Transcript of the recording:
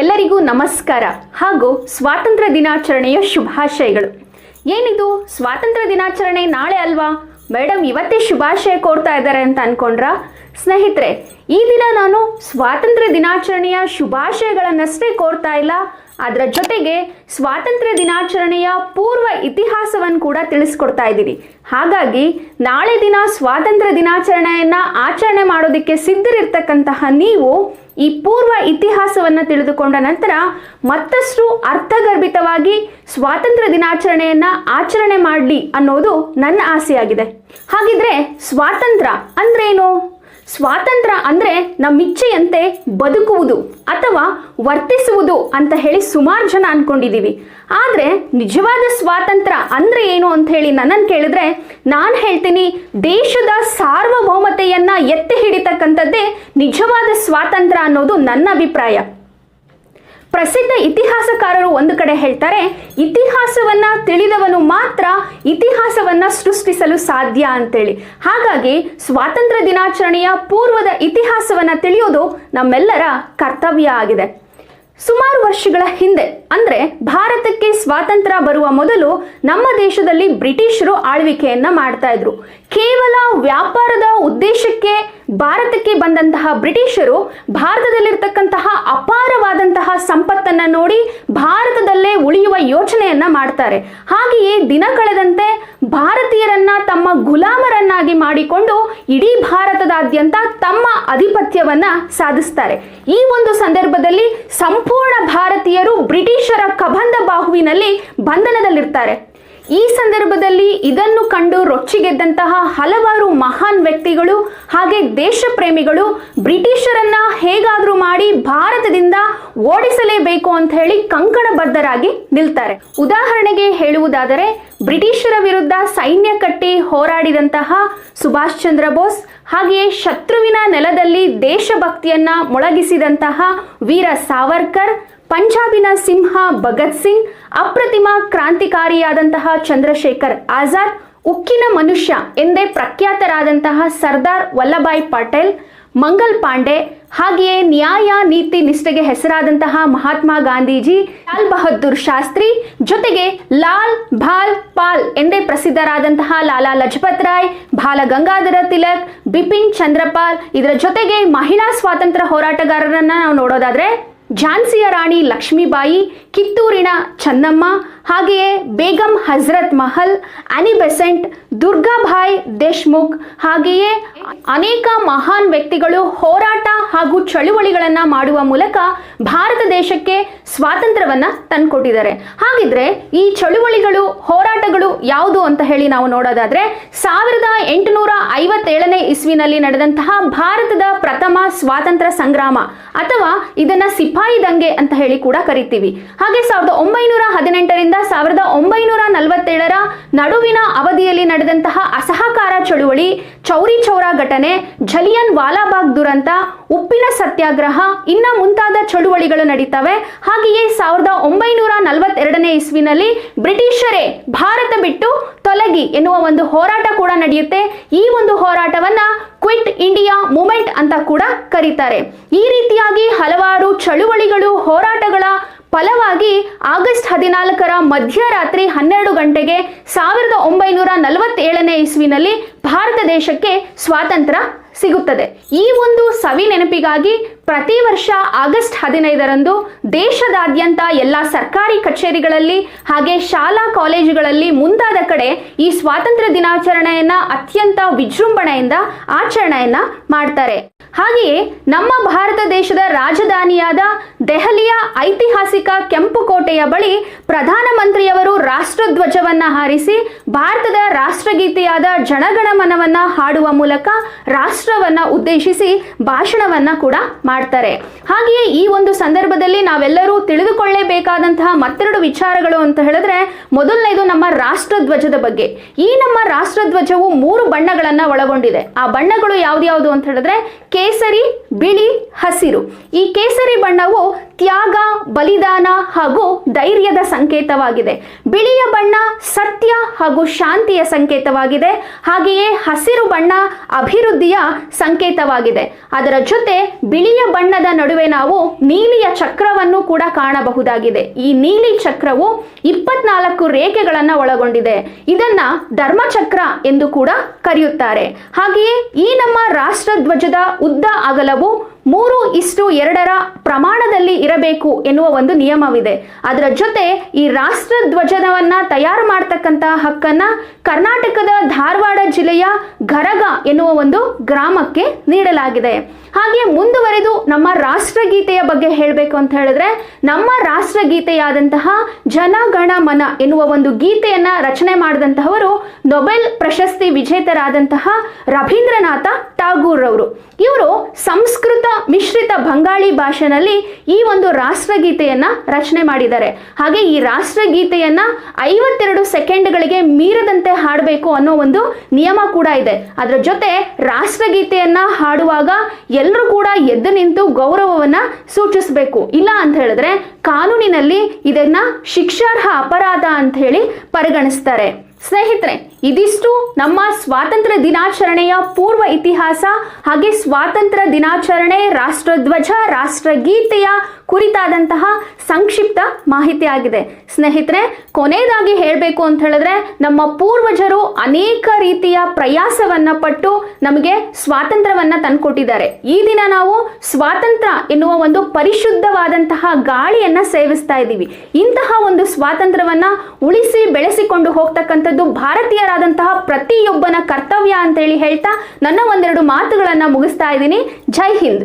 ಎಲ್ಲರಿಗೂ ನಮಸ್ಕಾರ ಹಾಗೂ ಸ್ವಾತಂತ್ರ್ಯ ದಿನಾಚರಣೆಯ ಶುಭಾಶಯಗಳು. ಏನಿದು? ಸ್ವಾತಂತ್ರ್ಯ ದಿನಾಚರಣೆ ನಾಳೆ ಅಲ್ವಾ? ಮೇಡಮ್ ಇವತ್ತೇ ಶುಭಾಶಯ ಕೋರ್ತಾ ಇದ್ದಾರೆ ಅಂತ ಅನ್ಕೊಂಡ್ರಾ? ಸ್ನೇಹಿತರೆ, ಈ ದಿನ ನಾನು ಸ್ವಾತಂತ್ರ್ಯ ದಿನಾಚರಣೆಯ ಶುಭಾಶಯಗಳನ್ನಷ್ಟೇ ಕೋರ್ತಾ ಇಲ್ಲ. ಅದರ ಜೊತೆಗೆ ಸ್ವಾತಂತ್ರ್ಯ ದಿನಾಚರಣೆಯ ಪೂರ್ವ ಇತಿಹಾಸವನ್ನು ಕೂಡ ತಿಳಿಸ್ಕೊಡ್ತಾ ಇದ್ದೀನಿ. ಹಾಗಾಗಿ, ನಾಳೆ ದಿನ ಸ್ವಾತಂತ್ರ್ಯ ದಿನಾಚರಣೆಯನ್ನು ಆಚರಣೆ ಮಾಡೋದಕ್ಕೆ ಸಿದ್ಧರಿರ್ತಕ್ಕಂತಹ ನೀವು ಈ ಪೂರ್ವ ಇತಿಹಾಸವನ್ನು ತಿಳಿದುಕೊಂಡ ನಂತರ ಮತ್ತಷ್ಟು ಅರ್ಥಗರ್ಭಿತವಾಗಿ ಸ್ವಾತಂತ್ರ್ಯ ದಿನಾಚರಣೆಯನ್ನು ಆಚರಣೆ ಮಾಡಲಿ ಅನ್ನೋದು ನನ್ನ ಆಸೆಯಾಗಿದೆ. ಹಾಗಿದ್ರೆ ಸ್ವಾತಂತ್ರ್ಯ ಅಂದ್ರೇನು? ಸ್ವಾತಂತ್ರ್ಯ ಅಂದ್ರೆ ನಮ್ಮಿಚ್ಛೆಯಂತೆ ಬದುಕುವುದು ಅಥವಾ ವರ್ತಿಸುವುದು ಅಂತ ಹೇಳಿ ಸುಮಾರು ಜನ ಅಂದ್ಕೊಂಡಿದ್ದೀವಿ ಆದ್ರೆ ನಿಜವಾದ ಸ್ವಾತಂತ್ರ್ಯ ಅಂದ್ರೆ ಏನು ಅಂತ ಹೇಳಿ ನನ್ನನ್ನು ಕೇಳಿದ್ರೆ ನಾನು ಹೇಳ್ತೀನಿ ದೇಶದ ಸಾರ್ವಭೌಮತೆಯನ್ನು ಎತ್ತಿ ಹಿಡಿತಕ್ಕಂಥದ್ದೇ ನಿಜವಾದ ಸ್ವಾತಂತ್ರ್ಯ ಅನ್ನೋದು ನನ್ನ ಅಭಿಪ್ರಾಯ. ಪ್ರಸಿದ್ಧ ಇತಿಹಾಸಕಾರರು ಒಂದು ಕಡೆ ಹೇಳ್ತಾರೆ, ಇತಿಹಾಸವನ್ನ ತಿಳಿದವನು ಮಾತ್ರ ಇತಿಹಾಸವನ್ನ ಸೃಷ್ಟಿಸಲು ಸಾಧ್ಯ ಅಂತೇಳಿ. ಹಾಗಾಗಿ ಸ್ವಾತಂತ್ರ್ಯ ದಿನಾಚರಣೆಯ ಪೂರ್ವದ ಇತಿಹಾಸವನ್ನ ತಿಳಿಯೋದು ನಮ್ಮೆಲ್ಲರ ಕರ್ತವ್ಯ ಆಗಿದೆ. ಸುಮಾರು ವರ್ಷಗಳ ಹಿಂದೆ, ಅಂದ್ರೆ ಭಾರತಕ್ಕೆ ಸ್ವಾತಂತ್ರ್ಯ ಬರುವ ಮೊದಲು ನಮ್ಮ ದೇಶದಲ್ಲಿ ಬ್ರಿಟಿಷರು ಆಳ್ವಿಕೆಯನ್ನ ಮಾಡ್ತಾ ಇದ್ರು. ಕೇವಲ ವ್ಯಾಪಾರದ ಉದ್ದೇಶಕ್ಕೆ ಭಾರತಕ್ಕೆ ಬಂದಂತಹ ಬ್ರಿಟಿಷರು ಭಾರತದಲ್ಲಿರ್ತಕ್ಕಂತಹ ಅಪಾರವಾದಂತಹ ಸಂಪತ್ತನ್ನ ನೋಡಿ ಭಾರತದಲ್ಲೇ ಉಳಿಯುವ ಯೋಚನೆಯನ್ನ ಮಾಡ್ತಾರೆ. ಹಾಗೆಯೇ ದಿನ ಕಳೆದಂತೆ ಭಾರತೀಯರನ್ನ ತಮ್ಮ ಗುಲಾಮರನ್ನಾಗಿ ಮಾಡಿಕೊಂಡು ಇಡೀ ಭಾರತದಾದ್ಯಂತ ತಮ್ಮ ಅಧಿಪತ್ಯವನ್ನ ಸಾಧಿಸ್ತಾರೆ. ಈ ಒಂದು ಸಂದರ್ಭದಲ್ಲಿ ಸಂಪೂರ್ಣ ಭಾರತೀಯರು ಬ್ರಿಟಿಷರ ಕಬಂಧ ಬಾಹುವಿನಲ್ಲಿ ಬಂಧನದಲ್ಲಿರ್ತಾರೆ. ಈ ಸಂದರ್ಭದಲ್ಲಿ ಇದನ್ನು ಕಂಡು ರೊಚ್ಚಿಗೆದ್ದಂತಹ ಹಲವಾರು ಮಹಾನ್ ವ್ಯಕ್ತಿಗಳು ಹಾಗೆ ದೇಶ ಪ್ರೇಮಿಗಳು ಬ್ರಿಟಿಷರನ್ನ ಹೇಗಾದ್ರೂ ಮಾಡಿ ಭಾರತದಿಂದ ಓಡಿಸಲೇಬೇಕು ಅಂತ ಹೇಳಿ ಕಂಕಣಬದ್ಧರಾಗಿ ನಿಲ್ತಾರೆ. ಉದಾಹರಣೆಗೆ ಹೇಳುವುದಾದರೆ, ಬ್ರಿಟಿಷರ ವಿರುದ್ಧ ಸೈನ್ಯ ಕಟ್ಟಿ ಹೋರಾಡಿದಂತಹ ಸುಭಾಷ್ ಚಂದ್ರ ಬೋಸ್, ಹಾಗೆಯೇ ಶತ್ರುವಿನ ನೆಲದಲ್ಲಿ ದೇಶಭಕ್ತಿಯನ್ನ ಮೊಳಗಿಸಿದಂತಹ ವೀರ ಸಾವರ್ಕರ್ ಪಂಜಾಬಿನ ಸಿಂಹ ಭಗತ್ ಸಿಂಗ್, ಅಪ್ರತಿಮ ಕ್ರಾಂತಿಕಾರಿಯಾದಂತಹ ಚಂದ್ರಶೇಖರ್ ಆಜಾದ್, ಉಕ್ಕಿನ ಮನುಷ್ಯ ಎಂದೇ ಪ್ರಖ್ಯಾತರಾದಂತಹ ಸರ್ದಾರ್ ವಲ್ಲಭಾಯ್ ಪಟೇಲ್, ಮಂಗಲ್ ಪಾಂಡೆ, ಹಾಗೆಯೇ ನ್ಯಾಯ ನೀತಿ ನಿಷ್ಠೆಗೆ ಹೆಸರಾದಂತಹ ಮಹಾತ್ಮ ಗಾಂಧೀಜಿ, ಲಾಲ್ ಬಹದ್ದೂರ್ ಶಾಸ್ತ್ರಿ ಜೊತೆಗೆ ಲಾಲ್ ಭಾಲ್ ಪಾಲ್ ಎಂದೇ ಪ್ರಸಿದ್ಧರಾದಂತಹ ಲಾಲಾ ಲಜಪತ್ ರಾಯ್, ಬಾಲ ಗಂಗಾಧರ ತಿಲಕ್, ಬಿಪಿನ್ ಚಂದ್ರಪಾಲ್ ಇದರ ಜೊತೆಗೆ ಮಹಿಳಾ ಸ್ವಾತಂತ್ರ್ಯ ಹೋರಾಟಗಾರರನ್ನ ನಾವು ನೋಡೋದಾದ್ರೆ ಝಾನ್ಸಿಯ ರಾಣಿ ಲಕ್ಷ್ಮೀಬಾಯಿ, ಕಿತ್ತೂರಿನ ಚನ್ನಮ್ಮ, ಹಾಗೆಯೇ ಬೇಗಂ ಹಜರತ್ ಮಹಲ್ ಅನಿ ಬೆಸೆಂಟ್ ದುರ್ಗಾಭಾಯ್ ದೇಶ್ಮುಖ್, ಹಾಗೆಯೇ ಅನೇಕ ಮಹಾನ್ ವ್ಯಕ್ತಿಗಳು ಹೋರಾಟ ಹಾಗೂ ಚಳುವಳಿಗಳನ್ನ ಮಾಡುವ ಮೂಲಕ ಭಾರತ ದೇಶಕ್ಕೆ ಸ್ವಾತಂತ್ರ್ಯವನ್ನ ತಂದುಕೊಟ್ಟಿದ್ದಾರೆ. ಹಾಗಿದ್ರೆ ಈ ಚಳುವಳಿಗಳು, ಹೋರಾಟಗಳು ಯಾವುದು ಅಂತ ಹೇಳಿ ನಾವು ನೋಡೋದಾದ್ರೆ ಸಾವಿರದ ಎಂಟುನೂರ ಇಸ್ವಿನಲ್ಲಿ ನಡೆದಂತಹ ಭಾರತದ ಪ್ರಥಮ ಸ್ವಾತಂತ್ರ್ಯ ಸಂಗ್ರಾಮ ಅಥವಾ ಇದನ್ನ ಸಿಪಾಯಿ ದಂಗೆ ಅಂತ ಹೇಳಿ ಕೂಡ ಕರಿತೀವಿ. ಹಾಗೆ ಸಾವಿರದ ಒಂಬೈನೂರ ಹದಿನೆಂಟರಿಂದ ಸಾವಿರದ ಒಂಬೈನೂರ ನಲವತ್ತೇಳರ ನಡುವಿನ ಅವಧಿಯಲ್ಲಿ ನಡೆದಂತಹ ಅಸಹಕಾರ ಚಳುವಳಿ ಚೌರಿ ಚೌರ ಘಟನೆ ಝಲಿಯನ್ ವಾಲಾಬಾಗ್ ದುರಂತ ಉಪ್ಪಿನ ಸತ್ಯಾಗ್ರಹ, ಇನ್ನ ಮುಂತಾದ ಚಳುವಳಿಗಳು ನಡೀತವೆ. ಹಾಗೆಯೇ ಸಾವಿರದ ಒಂಬೈನೂರ ನಲವತ್ತೆರಡನೇ ಇಸ್ವಿನಲ್ಲಿ ಬ್ರಿಟಿಷರೇ ಭಾರತ ಬಿಟ್ಟು ತೊಲಗಿ ಎನ್ನುವ ಒಂದು ಹೋರಾಟ ಕೂಡ ನಡೆಯುತ್ತೆ. ಈ ಒಂದು ಹೋರಾಟವನ್ನ ಕ್ವಿಟ್ ಇಂಡಿಯಾ ಮೂಮೆಂಟ್ ಅಂತ ಕೂಡ ಕರೀತಾರೆ. ಈ ರೀತಿಯಾಗಿ ಹಲವಾರು ಚಳುವಳಿಗಳು, ಹೋರಾಟಗಳ ಫಲವಾಗಿ ಆಗಸ್ಟ್ ಹದಿನಾಲ್ಕರ ಮಧ್ಯರಾತ್ರಿ ಹನ್ನೆರಡು ಗಂಟೆಗೆ ಸಾವಿರದ ಒಂಬೈನೂರ ನಲವತ್ತೇಳನೇ ಇಸ್ವಿನಲ್ಲಿ ಭಾರತ ದೇಶಕ್ಕೆ ಸ್ವಾತಂತ್ರ್ಯ ಸಿಗುತ್ತದೆ. ಈ ಒಂದು ಸವಿ ನೆನಪಿಗಾಗಿ ಪ್ರತಿ ವರ್ಷ ಆಗಸ್ಟ್ ಹದಿನೈದರಂದು ದೇಶದಾದ್ಯಂತ ಎಲ್ಲ ಸರ್ಕಾರಿ ಕಚೇರಿಗಳಲ್ಲಿ ಹಾಗೆ ಶಾಲಾ ಕಾಲೇಜುಗಳಲ್ಲಿ ಮುಂತಾದ ಕಡೆ ಈ ಸ್ವಾತಂತ್ರ್ಯ ದಿನಾಚರಣೆಯನ್ನ ಅತ್ಯಂತ ವಿಜೃಂಭಣೆಯಿಂದ ಆಚರಣೆಯನ್ನ ಮಾಡ್ತಾರೆ. ಹಾಗೆಯೇ ನಮ್ಮ ಭಾರತ ದೇಶದ ರಾಜಧಾನಿಯಾದ ದೆಹಲಿಯ ಐತಿಹಾಸಿಕ ಕೆಂಪು ಕೋಟೆಯ ಬಳಿ ಪ್ರಧಾನಮಂತ್ರಿಯವರು ರಾಷ್ಟ್ರಧ್ವಜವನ್ನ ಹಾರಿಸಿ ಭಾರತದ ರಾಷ್ಟ್ರಗೀತೆಯಾದ ಜನಗಣಮನವನ್ನ ಹಾಡುವ ಮೂಲಕ ರಾಷ್ಟ್ರವನ್ನ ಉದ್ದೇಶಿಸಿ ಭಾಷಣವನ್ನ ಕೂಡ ಮಾಡ್ತಾರೆ. ಹಾಗೆಯೇ ಈ ಒಂದು ಸಂದರ್ಭದಲ್ಲಿ ನಾವೆಲ್ಲರೂ ತಿಳಿದುಕೊಳ್ಳೇಬೇಕಾದಂತಹ ಮತ್ತೆರಡು ವಿಚಾರಗಳು ಅಂತ ಹೇಳಿದ್ರೆ, ಮೊದಲನೇದು ನಮ್ಮ ರಾಷ್ಟ್ರಧ್ವಜದ ಬಗ್ಗೆ. ಈ ನಮ್ಮ ರಾಷ್ಟ್ರಧ್ವಜವು ಮೂರು ಬಣ್ಣಗಳನ್ನ ಒಳಗೊಂಡಿದೆ. ಆ ಬಣ್ಣಗಳು ಯಾವ್ದ್ಯಾವುದು ಅಂತ ಹೇಳಿದ್ರೆ, ಕೇಸರಿ, ಬಿಳಿ, ಹಸಿರು. ಈ ಕೇಸರಿ ಬಣ್ಣವು ತ್ಯಾಗ, ಬಲಿದಾನ ಹಾಗೂ ಧೈರ್ಯದ ಸಂಕೇತವಾಗಿದೆ. ಬಿಳಿಯ ಬಣ್ಣ ಸತ್ಯ ಹಾಗೂ ಶಾಂತಿಯ ಸಂಕೇತವಾಗಿದೆ. ಹಾಗೆಯೇ ಹಸಿರು ಬಣ್ಣ ಅಭಿವೃದ್ಧಿಯ ಸಂಕೇತವಾಗಿದೆ. ಅದರ ಜೊತೆ ಬಿಳಿಯ ಬಣ್ಣದ ನಡುವೆ ನಾವು ನೀಲಿಯ ಚಕ್ರವನ್ನು ಕೂಡ ಕಾಣಬಹುದಾಗಿದೆ. ಈ ನೀಲಿ ಚಕ್ರವು ಇಪ್ಪತ್ನಾಲ್ಕು ರೇಖೆಗಳನ್ನು ಒಳಗೊಂಡಿದೆ. ಇದನ್ನ ಧರ್ಮಚಕ್ರ ಎಂದು ಕೂಡ ಕರೆಯುತ್ತಾರೆ. ಹಾಗೆಯೇ ಈ ನಮ್ಮ ರಾಷ್ಟ್ರಧ್ವಜದ ಉದ್ದ ಅಗಲವು ಮೂರು ಇಷ್ಟು ಎರಡರ ಪ್ರಮಾಣದಲ್ಲಿ ಇರಬೇಕು ಎನ್ನುವ ಒಂದು ನಿಯಮವಿದೆ. ಅದರ ಜೊತೆ ಈ ರಾಷ್ಟ್ರಧ್ವಜವನ್ನ ತಯಾರು ಮಾಡ್ತಕ್ಕಂತಹ ಹಕ್ಕನ್ನ ಕರ್ನಾಟಕದ ಧಾರವಾಡ ಜಿಲ್ಲೆಯ ಗರಗ ಎನ್ನುವ ಒಂದು ಗ್ರಾಮಕ್ಕೆ ನೀಡಲಾಗಿದೆ. ಹಾಗೆ ಮುಂದುವರೆದು ನಮ್ಮ ರಾಷ್ಟ್ರಗೀತೆಯ ಬಗ್ಗೆ ಹೇಳಬೇಕು ಅಂತ ಹೇಳಿದ್ರೆ, ನಮ್ಮ ರಾಷ್ಟ್ರಗೀತೆಯಾದಂತಹ ಜನಗಣ ಮನ ಎನ್ನುವ ಒಂದು ಗೀತೆಯನ್ನ ರಚನೆ ಮಾಡಿದಂತಹವರು ನೊಬೆಲ್ ಪ್ರಶಸ್ತಿ ವಿಜೇತರಾದಂತಹ ರವೀಂದ್ರನಾಥ ಟಾಗೂರ್ ಅವರು ಇವರು ಸಂಸ್ಕೃತ ಮಿಶ್ರಿತ ಬಂಗಾಳಿ ಭಾಷೆನಲ್ಲಿ ಈ ಒಂದು ರಾಷ್ಟ್ರಗೀತೆಯನ್ನ ರಚನೆ ಮಾಡಿದ್ದಾರೆ. ಹಾಗೆ ಈ ರಾಷ್ಟ್ರಗೀತೆಯನ್ನ ಐವತ್ತೆರಡು ಸೆಕೆಂಡ್ಗಳಿಗೆ ಮೀರದಂತೆ ಹಾಡಬೇಕು ಅನ್ನೋ ಒಂದು ನಿಯಮ ಕೂಡ ಇದೆ. ಅದರ ಜೊತೆ ರಾಷ್ಟ್ರಗೀತೆಯನ್ನ ಹಾಡುವಾಗ ಎಲ್ಲರೂ ಕೂಡ ಎದ್ದು ನಿಂತು ಗೌರವವನ್ನ ಸೂಚಿಸಬೇಕು. ಇಲ್ಲ ಅಂತ ಹೇಳಿದ್ರೆ ಕಾನೂನಿನಲ್ಲಿ ಇದನ್ನ ಶಿಕ್ಷಾರ್ಹ ಅಪರಾಧ ಅಂತ ಹೇಳಿ ಪರಿಗಣಿಸ್ತಾರೆ. ಸ್ನೇಹಿತರೆ, ಇದಿಷ್ಟು ನಮ್ಮ ಸ್ವಾತಂತ್ರ್ಯ ದಿನಾಚರಣೆಯ ಪೂರ್ವ ಇತಿಹಾಸ ಹಾಗೆ ಸ್ವಾತಂತ್ರ್ಯ ದಿನಾಚರಣೆ ರಾಷ್ಟ್ರಧ್ವಜ, ರಾಷ್ಟ್ರಗೀತೆಯ ಕುರಿತಾದಂತಹ ಸಂಕ್ಷಿಪ್ತ ಮಾಹಿತಿ ಆಗಿದೆ ಸ್ನೇಹಿತರೆ, ಕೊನೆಯದಾಗಿ ಹೇಳಬೇಕು ಅಂತ ಹೇಳಿದ್ರೆ, ನಮ್ಮ ಪೂರ್ವಜರು ಅನೇಕ ರೀತಿಯ ಪ್ರಯಾಸವನ್ನ ಪಟ್ಟು ನಮಗೆ ಸ್ವಾತಂತ್ರ್ಯವನ್ನ ತಂದುಕೊಟ್ಟಿದ್ದಾರೆ. ಈ ದಿನ ನಾವು ಸ್ವಾತಂತ್ರ್ಯ ಎನ್ನುವ ಒಂದು ಪರಿಶುದ್ಧವಾದಂತಹ ಗಾಳಿಯನ್ನ ಸೇವಿಸ್ತಾ ಇದ್ದೀವಿ. ಇಂತಹ ಒಂದು ಸ್ವಾತಂತ್ರ್ಯವನ್ನ ಉಳಿಸಿ ಬೆಳೆಸಿಕೊಂಡು ಹೋಗ್ತಕ್ಕಂಥದ್ದು ಭಾರತೀಯರಾದಂತಹ ಪ್ರತಿಯೊಬ್ಬನ ಕರ್ತವ್ಯ ಅಂತೇಳಿ ಹೇಳ್ತಾ ನನ್ನ ಒಂದೆರಡು ಮಾತುಗಳನ್ನ ಮುಗಿಸ್ತಾ ಇದ್ದೀನಿ. ಜೈ ಹಿಂದ್.